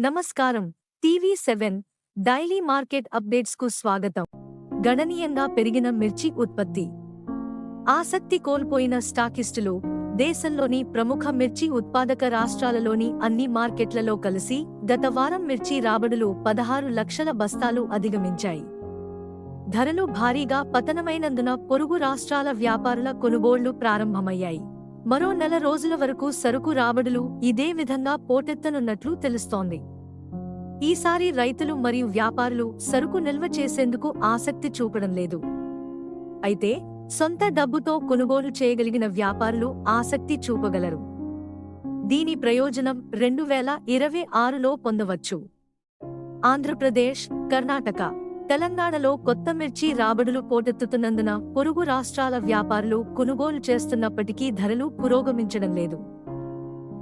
నమస్కారం. TV seven daily market అప్డేట్స్కు స్వాగతం. గణనీయంగా పెరిగిన మిర్చి ఉత్పత్తి. ఆసక్తి కోల్పోయిన స్టాకిస్టులు దేశంలోని ప్రముఖ మిర్చి ఉత్పాదక రాష్ట్రాలలోని అన్ని మార్కెట్లలో కలిసి గత వారం మిర్చి రాబడులు పదహారు లక్షల బస్తాలు అధిగమించాయి. ధరలు భారీగా పతనమైనందున పొరుగు రాష్ట్రాల వ్యాపారుల కొనుగోళ్ళు ప్రారంభమయ్యాయి. మరో నెల రోజుల వరకు సరుకు రాబడులు ఇదే విధంగా పోటెత్తనున్నట్లు తెలుస్తోంది. ఈసారి రైతులు మరియు వ్యాపారులు సరుకు నిల్వ చేసేందుకు ఆసక్తి చూపడం లేదు. అయితే సొంత డబ్బుతో కొనుగోలు చేయగలిగిన వ్యాపారులు ఆసక్తి చూపగలరు. దీని ప్రయోజనం రెండు వేల ఇరవై ఆరులో పొందవచ్చు. ఆంధ్రప్రదేశ్ కర్ణాటక. తెలంగాణలో కొత్త మిర్చి రాబడులు పోటెత్తుతున్నందున పొరుగు రాష్ట్రాల వ్యాపారులు కొనుగోలు చేస్తున్నప్పటికీ ధరలు పురోగమించడం లేదు.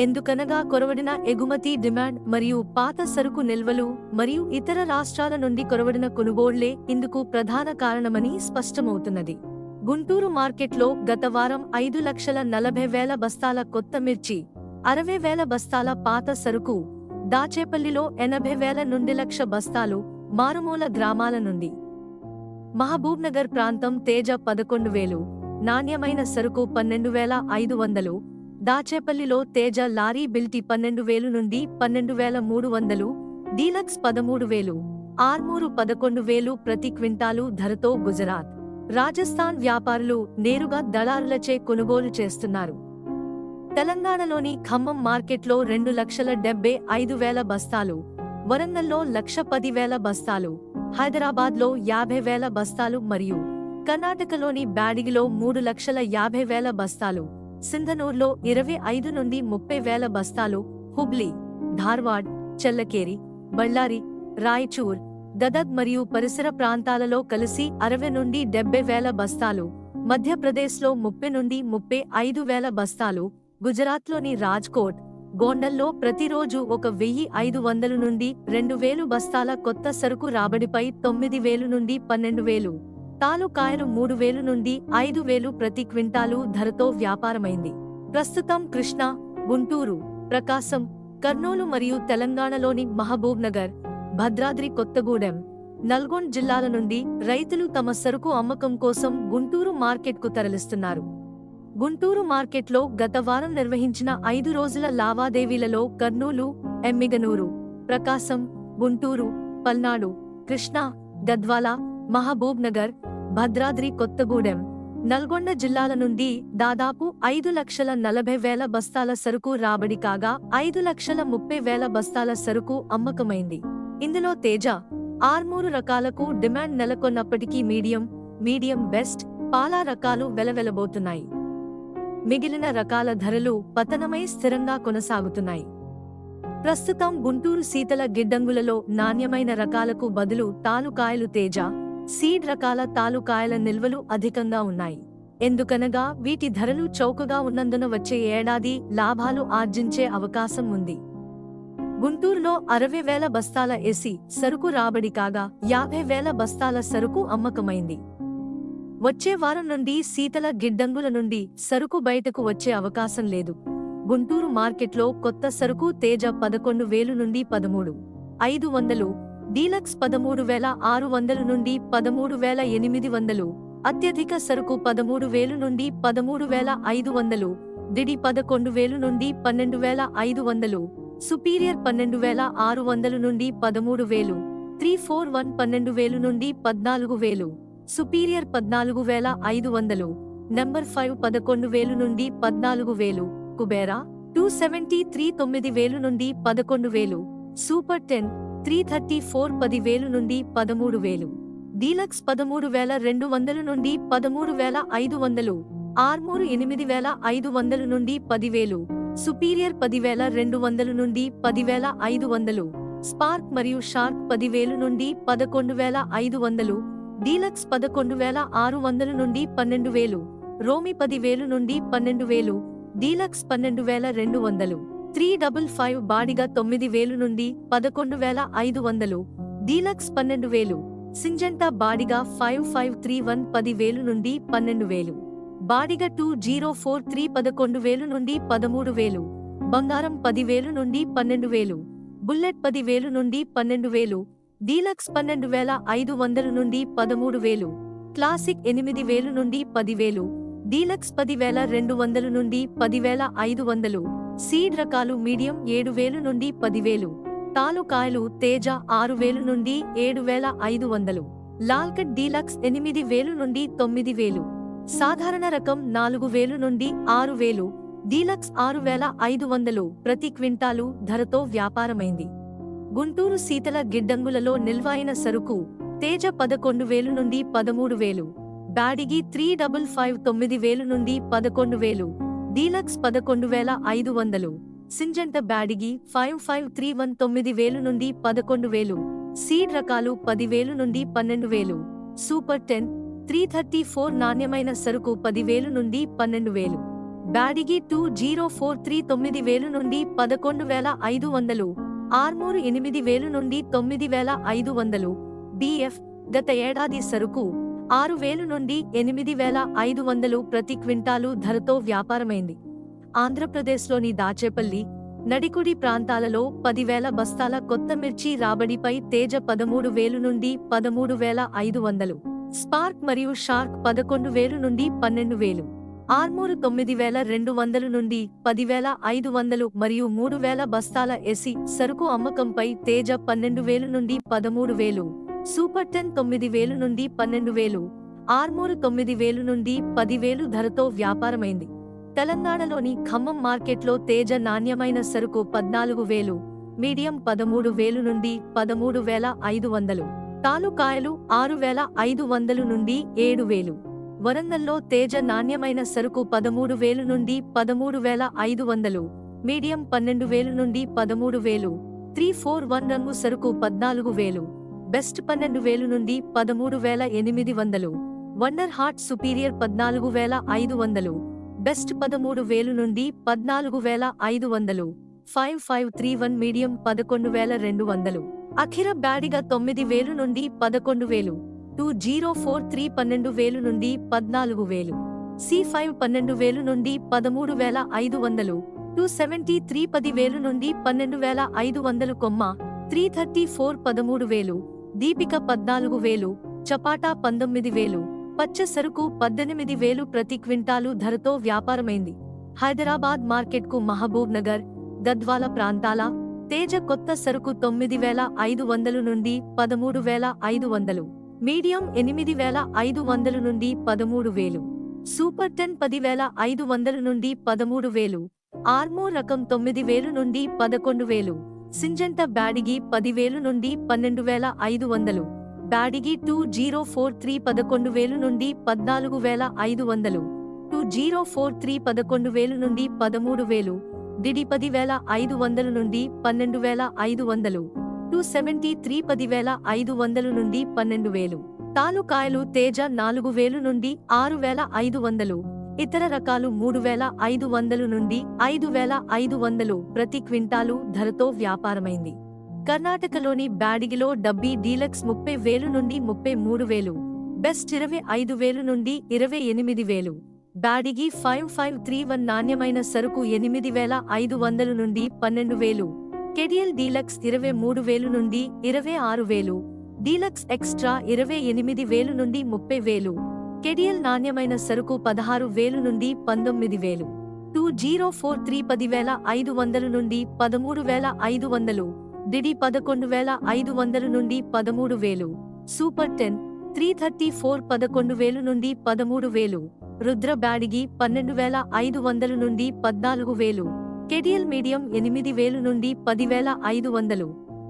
ఎందుకనగా కొరవడిన ఎగుమతి డిమాండ్ మరియు పాత సరుకు నిల్వలు మరియు ఇతర రాష్ట్రాల నుండి కొరవడిన కొనుగోళ్ళే ఇందుకు ప్రధాన కారణమని స్పష్టమవుతున్నది. గుంటూరు మార్కెట్లో గత వారం ఐదు లక్షల నలభై వేల బస్తాల కొత్త మిర్చి అరవై వేల బస్తాల పాత సరుకు దాచేపల్లిలో ఎనభై వేల నుండి లక్ష బస్తాలు మారుమూల గ్రామాల నుండి. మహబూబ్నగర్ ప్రాంతం తేజ పదకొండు వేలు నాణ్యమైన సరుకు పన్నెండు వేల ఐదు వందలు దాచేపల్లిలో తేజ లారీ బిల్టీ పన్నెండు వేలు నుండి పన్నెండు వేల మూడు వందలు డీలక్స్ పదమూడు వేలు ఆర్మూరు పదకొండు వేలు ప్రతి క్వింటాలు ధరతో గుజరాత్. రాజస్థాన్ వ్యాపారులు నేరుగా దళారులచే కొనుగోలు చేస్తున్నారు. తెలంగాణలోని ఖమ్మం మార్కెట్లో రెండు లక్షల డెబ్బై ఐదు వేల బస్తాలు వరంగల్లో లక్ష పది వేల బస్తాలు హైదరాబాద్లో యాభై వేల బస్తాలు మరియు కర్ణాటకలోని బ్యాడిగిలో మూడు లక్షల యాభై వేల బస్తాలు సింధనూర్లో ఇరవై ఐదు నుండి ముప్పై వేల బస్తాలు హుబ్లీ ధార్వాడ్ చెల్లకేరి బళ్ళారి రాయచూర్ గదగ్ మరియు పరిసర ప్రాంతాలలో కలిసి అరవై నుండి డెబ్బై వేల బస్తాలు మధ్యప్రదేశ్లో ముప్పై నుండి ముప్పై ఐదు వేల బస్తాలు గుజరాత్లోని రాజ్కోట్ గోండల్లో ప్రతిరోజు ఒక వెయ్యి ఐదు వందలు నుండి రెండు వేలు బస్తాల కొత్త సరుకు రాబడిపై తొమ్మిది వేలు నుండి పన్నెండు వేలు తాలూకాయలు మూడు వేలు నుండి ఐదు వేలు ప్రతి క్వింటాలు ధరతో వ్యాపారమైంది. ప్రస్తుతం కృష్ణా గుంటూరు ప్రకాశం కర్నూలు మరియు తెలంగాణలోని మహబూబ్ నగర్ భద్రాద్రి కొత్తగూడెం నల్గొండ జిల్లాల నుండి రైతులు తమ సరుకు అమ్మకం కోసం గుంటూరు మార్కెట్కు తరలిస్తున్నారు. గుంటూరు మార్కెట్లో గత వారం నిర్వహించిన ఐదు రోజుల లావాదేవీలలో కర్నూలు ఎమ్మిగనూరు ప్రకాశం గుంటూరు పల్నాడు కృష్ణా గద్వాల మహబూబ్ నగర్ భద్రాద్రి కొత్తగూడెం నల్గొండ జిల్లాల నుండి దాదాపు ఐదు లక్షల నలభై వేల బస్తాల సరుకు రాబడి కాగా ఐదు లక్షల ముప్పై వేల బస్తాల సరుకు అమ్మకమైంది. ఇందులో తేజ ఆర్మూరు రకాలకు డిమాండ్ నెలకొన్నప్పటికీ మీడియం మీడియం బెస్ట్ పాలా రకాలు వెలవెలబోతున్నాయి. మిగిలిన రకాల ధరలు పతనమై స్థిరంగా కొనసాగుతున్నాయి. ప్రస్తుతం గుంటూరు శీతల గిడ్డంగులలో నాణ్యమైన రకాలకు బదులు తాలుకాయలు తేజ సీడ్ రకాల తాలుకాయల నిల్వలు అధికంగా ఉన్నాయి. ఎందుకనగా వీటి ధరలు చౌకగా ఉన్నందున వచ్చే ఏడాది లాభాలు ఆర్జించే అవకాశం ఉంది. గుంటూరులో అరవై వేల బస్తాల ఎసి సరుకు రాబడి కాగా యాభై వేల బస్తాల సరుకు అమ్మకమైంది. వచ్చే వారం నుండి శీతల గిడ్డంగుల నుండి సరుకు బయటకు వచ్చే అవకాశం లేదు. గుంటూరు మార్కెట్లో కొత్త సరుకు తేజ పదకొండు వేలు నుండి పదమూడు ఐదు వందలు డీలక్స్ పదమూడు వేల ఆరు వందలు నుండి పదమూడు వేల ఎనిమిది వందలు అత్యధిక సరుకు పదమూడు వేలు నుండి పదమూడు వేల ఐదు వందలు డిడి పదకొండు వేలు నుండి పన్నెండు వేల ఐదు వందలు సుపీరియర్ పన్నెండు వేల ఆరు వందలు నుండి పదమూడు వేలు త్రీ ఫోర్ వన్ పన్నెండు వేలు నుండి పద్నాలుగు వేలు. సుపీరియర్ పద్నాలుగు వేల ఐదు వందలు నెంబర్ ఫైవ్ పదకొండు వేలు నుండి పద్నాలుగు వేలు కుబేరా టూ సెవెంటీ త్రీ తొమ్మిది వేలు నుండి పదకొండు వేలు super ten three thirty four పది వేలు నుండి పదమూడు వేలు డీలక్స్ పదమూడు వేల రెండు వందలు నుండి పదమూడు వేల ఐదు వందలు ఆర్మూరు ఎనిమిది వేల ఐదు వందలు నుండి పదివేలు సుపీరియర్ పదివేల రెండు వందలు నుండి పదివేల ఐదు వందలు స్పార్క్ మరియు షార్క్ పదివేలు నుండి పదకొండు వేల ఐదు వందలు డీలక్స్ పదకొండు వేల ఆరు వందల నుండి పన్నెండు వేలు రోమి పదివేలు నుండి పన్నెండు వేలు డీలక్స్ పన్నెండు వేల రెండు వందలు త్రీ డబుల్ ఫైవ్ బాడిగా తొమ్మిది వేలు నుండి పదకొండు వేల ఐదు వందలు డీలక్స్ పన్నెండు వేలు Syngenta Byadagi five five three one పది వేలు నుండి పన్నెండు వేలు Byadagi two zero four three పదకొండు వేలు నుండి పదమూడు వేలు బంగారం పదివేలు నుండి పన్నెండు వేలు బుల్లెట్ పదివేలు నుండి పన్నెండు వేలు డీలక్స్ పన్నెండు వేల ఐదు వందలు నుండి పదమూడు వేలు క్లాసిక్ ఎనిమిది వేలు నుండి పదివేలు డీలక్స్ పదివేల రెండు వందలు నుండి పదివేల ఐదు వందలు సీడ్ రకాలు మీడియం ఏడు వేలు నుండి పదివేలు తాలుకాయలు తేజ ఆరు వేలు నుండి ఏడు వేల ఐదు వందలు లాల్కట్ డీలక్స్ ఎనిమిది వేలు నుండి తొమ్మిది వేలు సాధారణ రకం నాలుగు వేలు నుండి ఆరు వేలు డీలక్స్ ఆరు వేల ఐదు వందలు ప్రతి క్వింటాలు ధరతో వ్యాపారమైంది. గుంటూరు శీతల గిడ్డంగులలో నిల్వైన సరుకు తేజ పదకొండు వేలు నుండి పదమూడు వేలు బ్యాడిగి త్రీ డబుల్ ఫైవ్ తొమ్మిది వేలు నుండి పదకొండు వేలు డీలక్స్ పదకొండు వేల ఐదు వందలు Syngenta Byadagi five five three one తొమ్మిది వేలు నుండి పదకొండు వేలు సీడ్ రకాలు పదివేలు నుండి పన్నెండు వేలు super ten three thirty four నాణ్యమైన సరుకు పదివేలు నుండి పన్నెండు వేలు Byadagi two zero four three తొమ్మిది వేలు నుండి పదకొండు వేల ఐదు వందలు ఆర్మూరు ఎనిమిది వేలు నుండి తొమ్మిది వేల ఐదు వందలు. బిఎఫ్ గత ఏడాది సరుకు ఆరు వేలు నుండి ఎనిమిది వేల ఐదు వందలు ప్రతి క్వింటాలు ధరతో వ్యాపారమైంది. ఆంధ్రప్రదేశ్లోని దాచేపల్లి నడికుడి ప్రాంతాలలో పదివేల బస్తాల కొత్త మిర్చి రాబడిపై తేజ పదమూడు వేలు నుండి పదమూడు వేల ఐదు వందలు. స్పార్క్ మరియు షార్క్ పదకొండు వేలు నుండి పన్నెండు వేలు. ఆర్మూరు తొమ్మిది వేల రెండు వందలు నుండి పదివేల ఐదు వందలు మరియు మూడు వేల బస్తాల ఎసి సరుకు అమ్మకంపై తేజ పన్నెండు వేలు నుండి పదమూడు వేలు సూపర్ టెన్ తొమ్మిది వేలు నుండి పన్నెండు వేలు ఆర్మూరు తొమ్మిది వేలు నుండి పదివేలు ధరతో వ్యాపారమైంది. తెలంగాణలోని ఖమ్మం మార్కెట్లో తేజ నాణ్యమైన సరుకు పద్నాలుగు వేలు మీడియం పదమూడు వేలు నుండి పదమూడు వేల ఐదు వందలు తాలూకాయలు ఆరు వేల ఐదు వందలు నుండి ఏడు వేలు. వరంగల్లో తేజ నాణ్యమైన సరుకు పదమూడు వేలు నుండి పదమూడు వేల ఐదు వందలు మీడియం పన్నెండు వేలు నుండి పదమూడు వేలు త్రీ ఫోర్ వన్ రంగు సరుకు పద్నాలుగు వేలు బెస్ట్ పన్నెండు వేలు నుండి పదమూడు వేల ఎనిమిది వందలు వండర్ హార్ట్ సుపీరియర్ పద్నాలుగు వేల ఐదు వందలు బెస్ట్ పదమూడు వేలు నుండి పద్నాలుగు వేల ఐదు వందలు five five three one medium పదకొండు వేల రెండు వందలు అఖిర బ్యాడిగా తొమ్మిది వేలు నుండి పదకొండు వేలు టూ జీరో ఫోర్ త్రీ పన్నెండు వేలు నుండి పద్నాలుగు వేలు. సి ఫైవ్ పన్నెండు వేలు నుండి పదమూడు వేల ఐదు వందలు. టూ సెవెంటీ త్రీ పది వేలు నుండి పన్నెండు వేల ఐదు వందలు కొమ్మ త్రీ థర్టీ ఫోర్ పదమూడు వేలు. దీపిక పద్నాలుగు వేలు. చపాటా పంతొమ్మిది వేలు. పచ్చ సరుకు పద్దెనిమిది వేలు ప్రతి క్వింటాలు ధరతో వ్యాపారమైంది. హైదరాబాద్ మార్కెట్కు మహబూబ్ నగర్ గద్వాల ప్రాంతాల. తేజ కొత్త సరుకు తొమ్మిది వేల ఐదు వందలు నుండి పదమూడు వేల ఐదు వందలు. మీడియం ఎనిమిది వేల ఐదు వందల నుండి పదమూడు వేలు. సూపర్ టెన్ పదివేల ఐదు వందల నుండి పదమూడు వేలు. ఆర్మో రకం తొమ్మిది వేలు నుండి పదకొండు వేలు. సింజంట బ్యాడిగి పదివేలు నుండి పన్నెండు వేల ఐదు వందలు. Byadgi two zero four three పదకొండు వేలు నుండి పద్నాలుగు వేల ఐదు వందలు. టూ జీరో ఫోర్ త్రీ పదకొండు వేలు నుండి పదమూడు వేలు. డిడి పదివేల ఐదు వందల నుండి పన్నెండు వేల ఐదు వందలు. టూ సెవెంటీ త్రీ పదివేల ఐదు వందలు నుండి పన్నెండు వేలు. తాలుకాయలు తేజ నాలుగు వేలు నుండి ఆరు వేల ఐదు వందలు. ఇతర రకాలు మూడు వేల ఐదు వందలు నుండి ఐదు వేల ఐదు వందలు ప్రతి క్వింటాలు ధరతో వ్యాపారమైంది. కర్ణాటకలోని బ్యాడిగిలో డబ్బీ డీలక్స్ ముప్పై వేలు నుండి ముప్పై మూడు వేలు. బెస్ట్ ఇరవై ఐదు వేలు నుండి ఇరవై ఎనిమిది వేలు. Byadgi five five three one నాణ్యమైన సరుకు ఎనిమిది వేల ఐదు వందలు నుండి పన్నెండు వేలు. కెడియల్ డీలక్స్ ఇరవై మూడు వేలు నుండి ఇరవై ఆరు వేలు. డీలక్స్ ఎక్స్ట్రా ఇరవై ఎనిమిది వేలు నుండి ముప్పై వేలు. కెడియల్ నాణ్యమైన సరుకు పదహారు వేలు నుండి పంతొమ్మిది వేలు. టూ జీరో ఫోర్ త్రీ పదివేల ఐదు వందలు నుండి పదమూడు వేల ఐదు వందలు. డిడి పదకొండు వేల ఐదు వందలు నుండి పదమూడు వేలు. Super ten three thirty four పదకొండు వేలు నుండి పదమూడు వేలు. రుద్ర బ్యాడిగి పన్నెండు వేల ఐదు వందలు నుండి పద్నాలుగు వేలు. కెడియల్ మీడియం ఎనిమిది వేలు నుండి పదివేల ఐదు వందలు.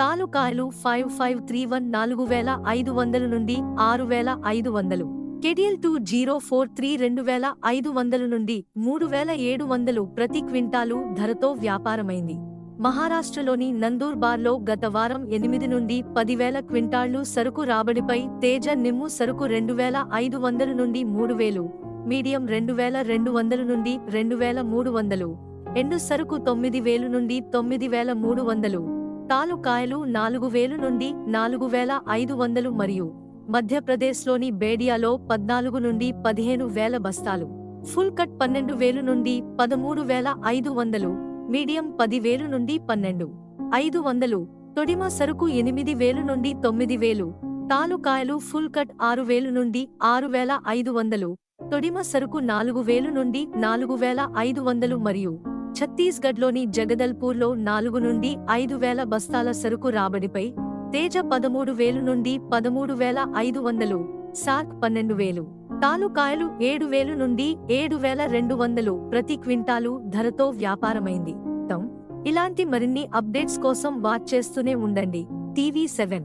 తాలూకాయలు ఫైవ్ ఫైవ్ త్రీ వన్ నాలుగు వేల ఐదు వందలు నుండి ఆరు వేల ఐదు వందలు. కెడియల్ టూ జీరో ఫోర్ త్రీ రెండు వేల ఐదు వందలు నుండి మూడు వేల ఏడు వందలు ప్రతి క్వింటాలు ధరతో వ్యాపారమైంది. మహారాష్ట్రలోని నందూర్ బార్లో గత వారం ఎనిమిది నుండి పదివేల క్వింటాళ్ళు సరుకు రాబడిపై తేజ నిమ్ము సరుకు రెండు వేల ఐదు వందలు నుండి మూడు వేలు మీడియం రెండు వేల రెండు వందలు నుండి రెండు వేల మూడు వందలు. ఎండు సరుకు తొమ్మిది వేలు నుండి తొమ్మిది వేల మూడు వందలు తాలుకాయలు నాలుగు వేలు నుండి నాలుగు వేల ఐదు వందలు మరియు మధ్యప్రదేశ్లోని బేడియాలో పద్నాలుగు నుండి పదిహేను వేల బస్తాలు ఫుల్ కట్ పన్నెండు వేలు నుండి పదమూడు వేల ఐదు వందలు మీడియం పది వేలు నుండి పన్నెండు ఐదు వందలు తొడిమ సరుకు ఎనిమిది వేలు నుండి తొమ్మిది వేలు తాలుకాయలు ఫుల్ కట్ ఆరు వేలు నుండి ఆరు వేల ఐదు వందలు తొడిమ సరుకు నాలుగు వేలు నుండి నాలుగు వేల ఐదు వందలు మరియు ఛత్తీస్గఢ్లోని జగదల్పూర్లో నాలుగు నుండి ఐదు వేల బస్తాల సరుకు రాబడిపై తేజ పదమూడు వేలు నుండి పదమూడు వేల ఐదు వందలు సార్క్ పన్నెండు వేలు తాలూకాయలు ఏడు వేలు నుండి ఏడు వేల రెండు వందలు ప్రతి క్వింటాలు ధరతో వ్యాపారమైంది. తమ్ ఇలాంటి మరిన్ని అప్డేట్స్ కోసం వాచ్ చేస్తూనే ఉండండి. TV seven.